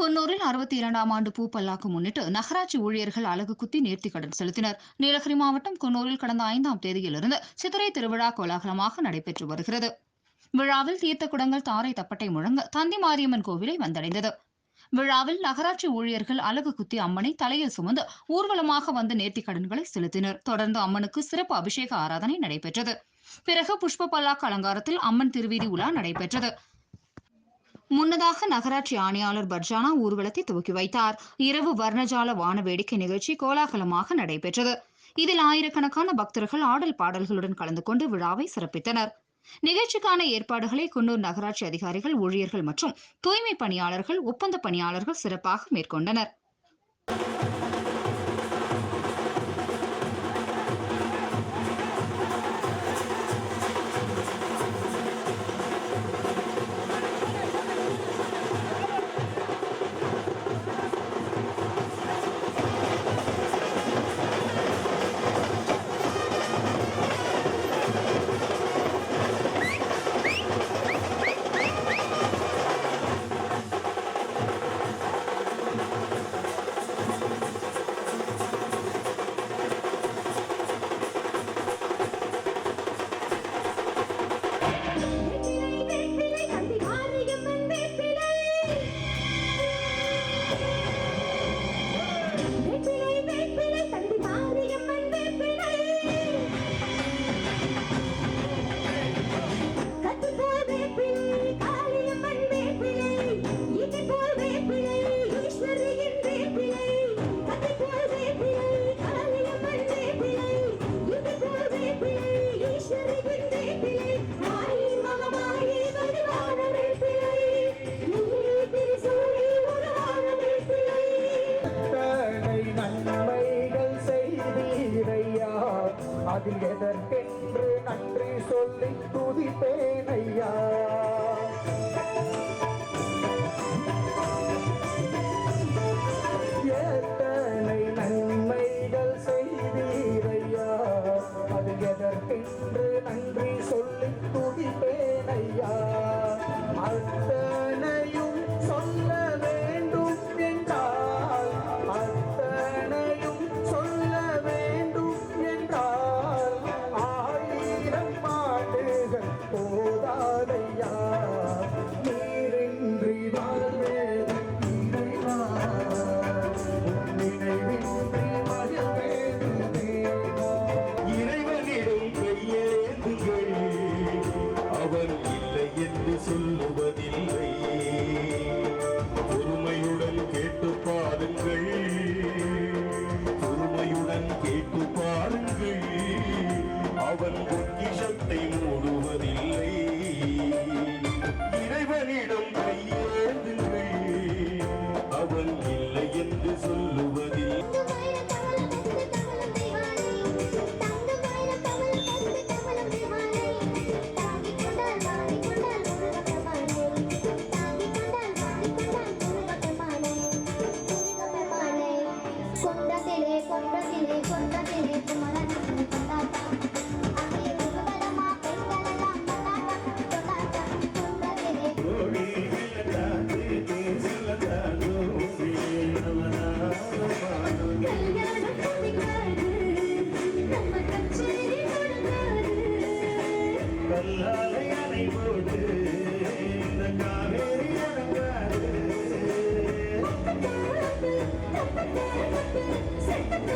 குன்னூரில் அறுபத்தி இரண்டாம் ஆண்டு பூ பல்லாக்கு முன்னிட்டு நகராட்சி ஊழியர்கள் அலகு குத்தி நேர்த்திக்கடன் செலுத்தினர். நீலகிரி மாவட்டம் குன்னூரில் கடந்த ஐந்தாம் தேதியிலிருந்து சித்திரை திருவிழா கோலாகலமாக நடைபெற்று வருகிறது. விழாவில் தீர்த்த குடங்கள் தாரை தப்பட்டை முழங்க தந்தி மாரியம்மன் கோவிலை வந்தடைந்தது. விழாவில் நகராட்சி ஊழியர்கள் அலகு குத்தி அம்மனை தலையில் சுமந்து ஊர்வலமாக வந்து நேர்த்திக்கடன்களை செலுத்தினர். தொடர்ந்து அம்மனுக்கு சிறப்பு அபிஷேக ஆராதனை நடைபெற்றது. பிறகு புஷ்ப பல்லாக்கு அலங்காரத்தில் அம்மன் திருவீதி உலா நடைபெற்றது. முன்னதாக நகராட்சி ஆணையாளர் பர்ஜானா ஊர்வலத்தை துவக்கி வைத்தார். இரவு வர்ணஜால வான வேடிக்கை நிகழ்ச்சி கோலாகலமாக நடைபெற்றது. இதில் ஆயிரக்கணக்கான பக்தர்கள் ஆடல் பாடல்களுடன் கலந்து கொண்டு விழாவை சிறப்பித்தனர். நிகழ்ச்சிக்கான ஏற்பாடுகளை குன்னூர் நகராட்சி அதிகாரிகள் ஊழியர்கள் மற்றும் தூய்மை பணியாளர்கள் ஒப்பந்த பணியாளர்கள் சிறப்பாக மேற்கொண்டனர். செய்தீரையா அதில் எதற்கென்று நன்றி சொல்லி துதிப்பேனையா மகள் போதாதையா? நீரின்றி வாழ்வேது இறைவா. இறைவனிடம் கையேந்துகள் அவன் நீடும் காலை அணை போட்டு இந்த காவேரி அடங்காது செத்த